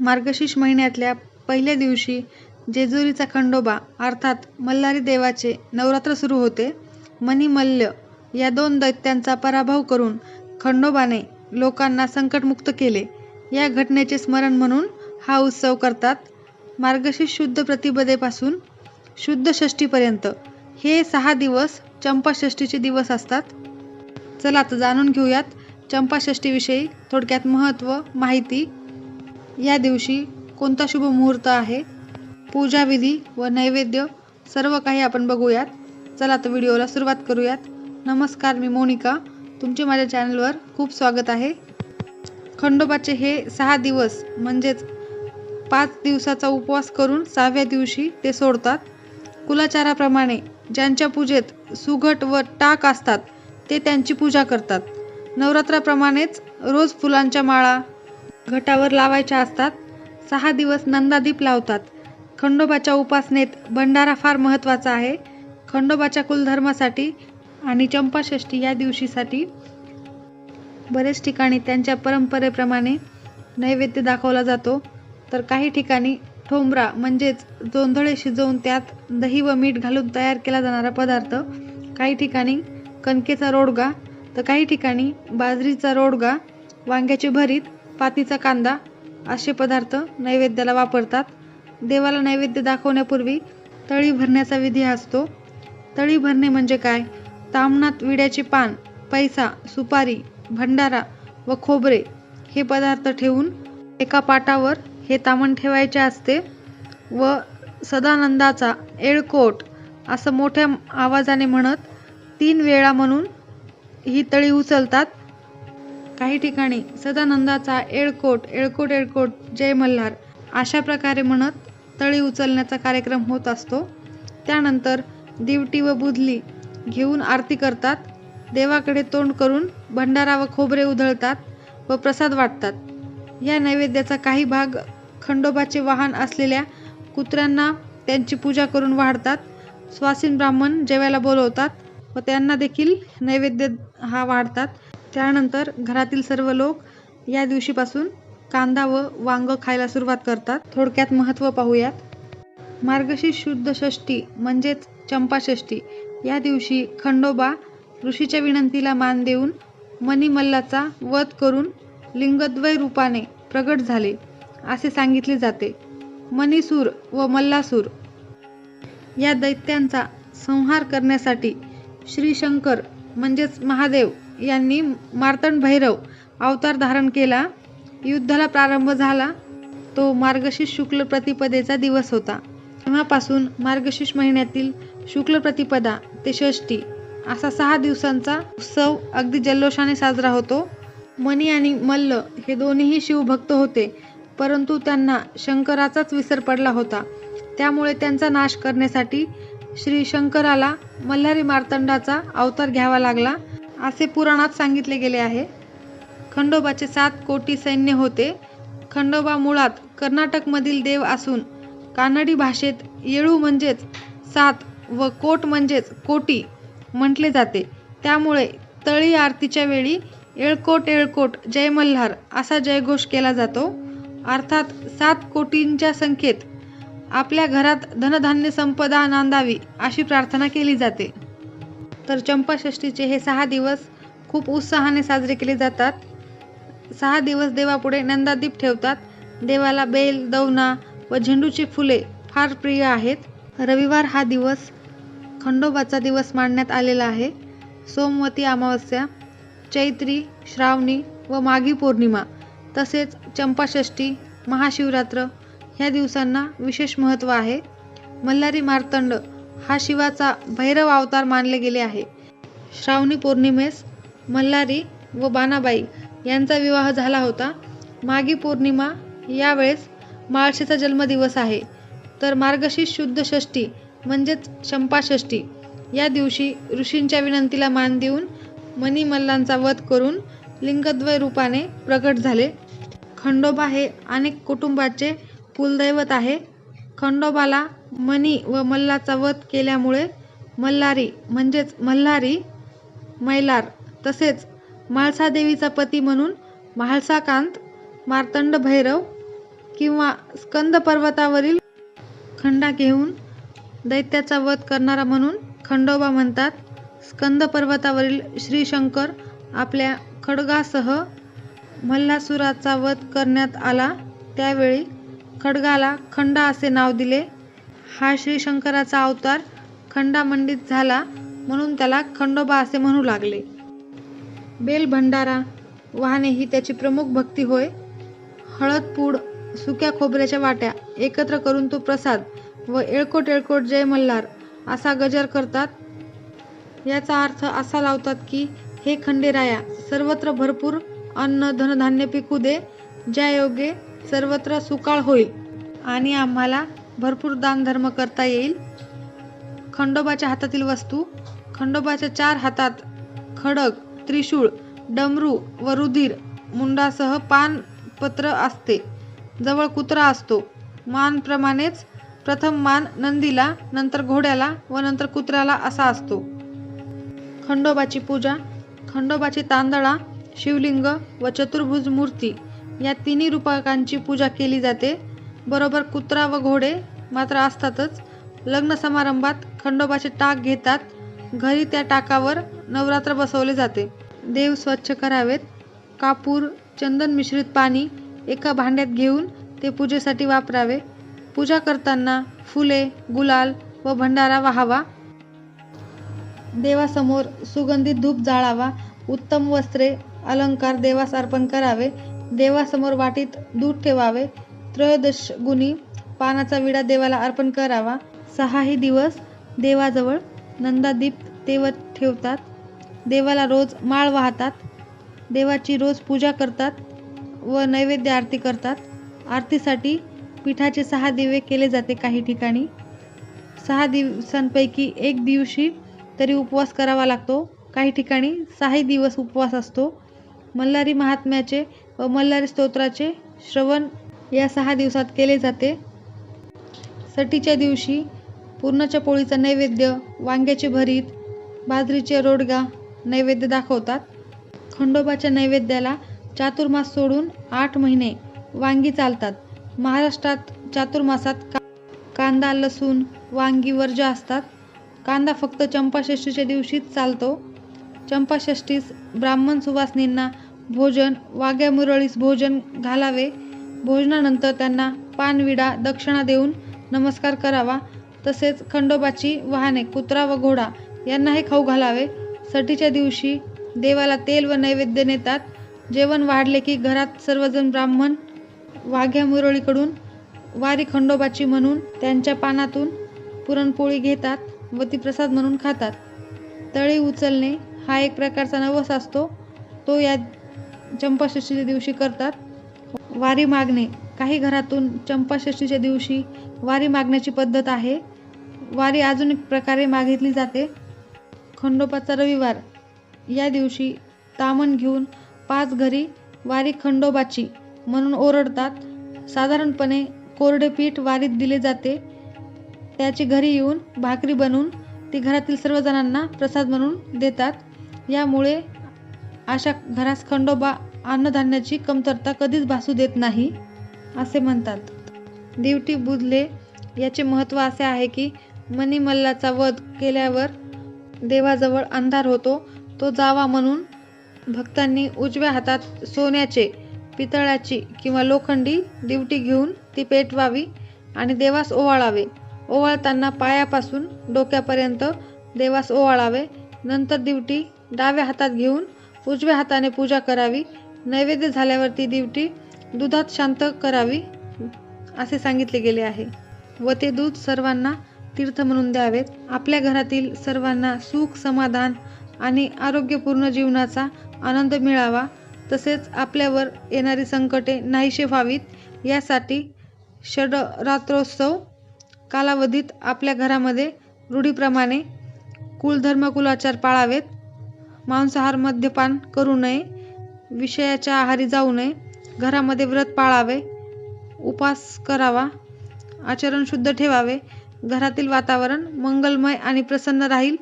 मार्गशीर्ष महिन्यातल्या पहिल्या दिवशी जेजुरीचा खंडोबा अर्थात मल्हारी देवाचे नवरात्र सुरू होते. मणी-मल्ल या दोन दैत्यांचा पराभव करून खंडोबाने लोकांना संकटमुक्त केले, या घटनेचे स्मरण म्हणून हा उत्सव करतात. मार्गशीर्ष शुद्ध प्रतिपदेपासून शुद्ध षष्ठीपर्यंत हे सहा दिवस चंपाषष्ठीचे दिवस असतात. चला तर जाणून घेऊयात चंपाषष्ठीविषयी थोडक्यात महत्त्व, माहिती. या दिवशी कोणता शुभ मुहूर्त आहे, पूजाविधी व नैवेद्य सर्व काही आपण बघूयात. चला तर व्हिडिओला सुरुवात करूयात. नमस्कार मी मोनिका. तुमचे माझ्या चॅनलवर खूप स्वागत आहे. खंडोबाचे हे सहा दिवस म्हणजेच पाच दिवसाचा उपवास करून सहाव्या दिवशी ते सोडतात. कुलाचाराप्रमाणे ज्यांच्या पूजेत सुघट व टाक असतात ते त्यांची पूजा करतात. नवरात्राप्रमाणेच रोज फुलांच्या माळा घटावर लावायच्या असतात. सहा दिवस नंदादीप लावतात. खंडोबाच्या उपासनेत भंडारा फार महत्त्वाचा आहे. खंडोबाच्या कुलधर्मासाठी आणि चंपाषष्ठी या दिवशीसाठी बरेच ठिकाणी त्यांच्या परंपरेप्रमाणे नैवेद्य दाखवला जातो, तर काही ठिकाणी ठोंबरा म्हणजेच जोंधळे शिजवून त्यात दही व मीठ घालून तयार केला जाणारा पदार्थ, काही ठिकाणी कणकेचा रोडगा, तर काही ठिकाणी बाजरीचा रोडगा, वांग्याचे भरीत, पातीचा कांदा असे पदार्थ नैवेद्याला वापरतात. देवाला नैवेद्य दाखवण्यापूर्वी तळी भरण्याचा विधी असतो. तळी भरणे म्हणजे काय? तामणात विड्याचे पान, पैसा, सुपारी, भंडारा व खोबरे हे पदार्थ ठेवून एका पाटावर हे तामण ठेवायचे असते व सदानंदाचा येळकोट असं मोठ्या आवाजाने म्हणत तीन वेळा म्हणून ही तळी उचलतात. काही ठिकाणी सदानंदाचा येळकोट, येळकोट येळकोट जय मल्हार अशा प्रकारे म्हणत तळी उचलण्याचा कार्यक्रम होत असतो. त्यानंतर दिवटी व बुधली घेऊन आरती करतात. देवाकडे तोंड करून भंडारा व खोबरे उधळतात व प्रसाद वाटतात. या नैवेद्याचा काही भाग खंडोबाचे वाहन असलेल्या कुत्र्यांना त्यांची पूजा करून वाढतात. स्वासीन ब्राह्मण जेवायला बोलवतात व त्यांना देखील नैवेद्य हा वाढतात. त्यानंतर घरातील सर्व लोक या दिवशीपासून कांदा व वांग खायला सुरुवात करतात. थोडक्यात महत्त्व पाहूयात. मार्गशीर्ष शुद्ध षष्टी म्हणजेच चंपाषष्ठी या दिवशी खंडोबा ऋषीच्या विनंतीला मान देऊन मणिमल्लाचा वध करून लिंगद्वय रूपाने प्रगट झाले असे सांगितले जाते. मणीसूर व मल्लासूर या दैत्यांचा संहार करण्यासाठी श्रीशंकर म्हणजेच महादेव यांनी मार्तंड भैरव अवतार धारण केला. युद्धाला प्रारंभ झाला तो मार्गशीर्ष शुक्ल प्रतिपदेचा दिवस होता. तेव्हापासून मार्गशीर्ष महिन्यातील शुक्ल प्रतिपदा ते षष्ठी असा सहा दिवसांचा उत्सव अगदी जल्लोषाने साजरा होतो. मणी आणि मल्ल हे दोन्हीही शिवभक्त होते, परंतु त्यांना शंकराचाच विसर पडला होता. त्यामुळे त्यांचा नाश करण्यासाठी श्री शंकराला मल्हारी मार्तंडाचा अवतार घ्यावा लागला असे पुराणात सांगितले गेले आहे. खंडोबाचे सात कोटी सैन्य होते. खंडोबा मुळात कर्नाटकमधील देव असून कानडी भाषेत येळू म्हणजेच सात व कोट म्हणजेच कोटी म्हटले जाते. त्यामुळे तळी आरतीच्या वेळी येळकोट येळकोट जय मल्हार असा जयघोष केला जातो. अर्थात सात कोटींच्या संख्येत आपल्या घरात धनधान्य संपदा नांदावी अशी प्रार्थना केली जाते. तर चंपाषष्ठीचे हे सहा दिवस खूप उत्साहाने साजरे केले जातात. सहा दिवस देवापुढे नंदादीप ठेवतात. देवाला बेल, दवना व झेंडूची फुले फार प्रिय आहेत. रविवार हा दिवस खंडोबाचा दिवस मानण्यात आलेला आहे. सोमवती अमावस्या, चैत्री, श्रावणी व माघी पौर्णिमा तसेच चंपाषष्ठी, महाशिवरात्र ह्या दिवसांना विशेष महत्त्व आहे. मल्हारी मार्तंड हा शिवाचा भैरव अवतार मानले गेले आहे. श्रावणी पौर्णिमेस मल्हारी व बानाबाई यांचा विवाह झाला होता. मागी पौर्णिमा यावेळेस माळशीचा माळशेचा जन्मदिवस आहे. तर मार्गशीर्ष शुद्ध षष्ठी म्हणजेच शंपाषष्टी या दिवशी ऋषींच्या विनंतीला मान देऊन मणिमल्लांचा वध करून लिंगद्वय रूपाने प्रगट झाले. खंडोबा हे अनेक कुटुंबाचे कुलदैवत आहे. खंडोबाला मणी व मल्लाचा वध केल्यामुळे मल्हारी म्हणजेच मल्हारी, मैलार तसेच म्हाळसादेवीचा पती म्हणून म्हाळसाकांत, मार्तंड भैरव किंवा स्कंद पर्वतावरील खंडा घेऊन दैत्याचा वध करणारा म्हणून खंडोबा म्हणतात. स्कंद पर्वतावरील श्रीशंकर आपल्या खडगासह मल्लासुराचा वध करण्यात आला त्यावेळी खडगाला खंडा असे नाव दिले. हा श्री शंकराचा अवतार खंडामंडित झाला म्हणून त्याला खंडोबा असे म्हणू लागले. बेल भंडारा वाहने ही त्याची प्रमुख भक्ती होय. हळद पूड सुक्या खोबऱ्याच्या वाट्या एकत्र करून तो प्रसाद व येळकोट एळकोट जय मल्हार असा गजर करतात. याचा अर्थ असा लावतात की हे खंडेराया सर्वत्र भरपूर अन्न धनधान्य पिकू दे ज्यायोगे सर्वत्र सुकाळ होईल आणि आम्हाला भरपूर दानधर्म करता येईल. खंडोबाच्या हातातील वस्तू खंडोबाच्या चार हातात खडक त्रिशूळ, डमरू व रुधिर मुंडासह पान पत्र असते. जवळ कुत्रा असतो. मानप्रमाणेच प्रथम मान नंदीला, नंतर घोड्याला व नंतर कुत्र्याला असा असतो. खंडोबाची पूजा खंडोबाची तांदळा, शिवलिंग व चतुर्भुज मूर्ती या तिन्ही रूपकांची पूजा केली जाते. बरोबर कुत्रा व घोडे मात्र असतातच. लग्न समारंभात खंडोबाचे टाक घेतात. घरी त्या टाकावर नवरात्र बसवले जाते. देव स्वच्छ करावेत. कापूर, चंदन मिश्रित पाणी एका भांड्यात घेऊन ते पूजेसाठी वापरावे. पूजा करताना फुले, गुलाल व भंडारा वाहावा. देवासमोर सुगंधित धूप जाळावा. उत्तम वस्त्रे, अलंकार देवास अर्पण करावे. देवासमोर वाटीत दूध ठेवावे. त्रयोदशगुणी पानाचा विडा देवाला अर्पण करावा. सहाही दिवस देवाजवळ नंदादीप तेवत ठेवतात. देवाला रोज माळ वाहतात. देवाची रोज पूजा करतात व नैवेद्य आरती करतात. आरतीसाठी पिठाचे सहा दिवे केले जाते काही ठिकाणी. सहा दिवसांपैकी एक दिवशी तरी उपवास करावा लागतो. काही ठिकाणी सहाही दिवस उपवास असतो. मल्हारी महात्म्याचे व मल्हारी स्तोत्राचे श्रवण या सहा दिवसात केले जाते. सटीच्या दिवशी पूर्णाच्या पोळीचा नैवेद्य, वांग्याचे भरीत, बाजरीचे रोडगा नैवेद्य दाखवतात. खंडोबाच्या नैवेद्याला चातुर्मास सोडून आठ महिने वांगी चालतात. महाराष्ट्रात चातुर्मासात कांदा, लसूण, वांगी वर्ज असतात. कांदा फक्त चंपाषष्ठीच्या दिवशीच चालतो. चंपाषष्ठीस ब्राह्मण सुवासिनींना भोजन, वाघ्या मुरळीस भोजन घालावे. भोजनानंतर त्यांना पानविडा दक्षिणा देऊन नमस्कार करावा. तसेच खंडोबाची वाहने कुत्रा व घोडा यांनाही खाऊ घालावे. सटीच्या दिवशी देवाला तेल व नैवेद्य नेतात. जेवण वाढले की घरात सर्वजण ब्राह्मण वाघ्या मुरळीकडून वारी खंडोबाची म्हणून त्यांच्या पानातून पुरणपोळी घेतात व ती प्रसाद म्हणून खातात. तळी उचलणे हा एक प्रकारचा नवस असतो तो या चंपाषष्ठीच्या दिवशी करतात. वारी मागणे काही घरातून चंपाषष्टीच्या दिवशी वारी मागण्याची पद्धत आहे. वारी अजून एक प्रकारे मागितली जाते. खंडोबाचा रविवार या दिवशी तामण घेऊन पाच घरी वारी खंडोबाची म्हणून ओरडतात. साधारणपणे कोरडे पीठ वारीत दिले जाते. त्याची घरी येऊन भाकरी बनवून ती घरातील सर्वजणांना प्रसाद म्हणून देतात. यामुळे अशा घरास खंडोबा अन्नधान्याची कमतरता कधीच भासू देत नाही, असे म्हणतात. दिवटी बुधले याचे महत्त्व असे आहे की मणिमल्लाचा वध केल्यावर देवाजवळ अंधार होतो तो जावा म्हणून भक्तांनी उजव्या हातात सोन्याचे, पितळाची किंवा लोखंडी दिवटी घेऊन ती पेटवावी आणि देवास ओवाळावे. ओवाळताना पायापासून डोक्यापर्यंत देवास ओवाळावे. नंतर दिवटी डाव्या हातात घेऊन उजव्या हाताने पूजा करावी. नैवेद्य झाल्यावर ती दिवटी दुधात शांत करावी असे सांगितले गेले आहे. व ते दूध सर्वांना तीर्थ म्हणून द्यावेत. आपल्या घरातील सर्वांना सुख, समाधान आणि आरोग्यपूर्ण जीवनाचा आनंद मिळावा तसेच आपल्यावर येणारी संकटे नाहीशे व्हावीत यासाठी षडरात्रोत्सव कालावधीत आपल्या घरामध्ये रूढीप्रमाणे कुलधर्म कुलाचार पाळावेत. मांसाहार, मद्यपान करू नये. विषयाच्या आहारी जाऊ नये. घरामध्ये व्रत पाळावे. उपास करावा. आचरण शुद्ध ठेवावे. घरातील वातावरण मंगलमय आणि प्रसन्न राहील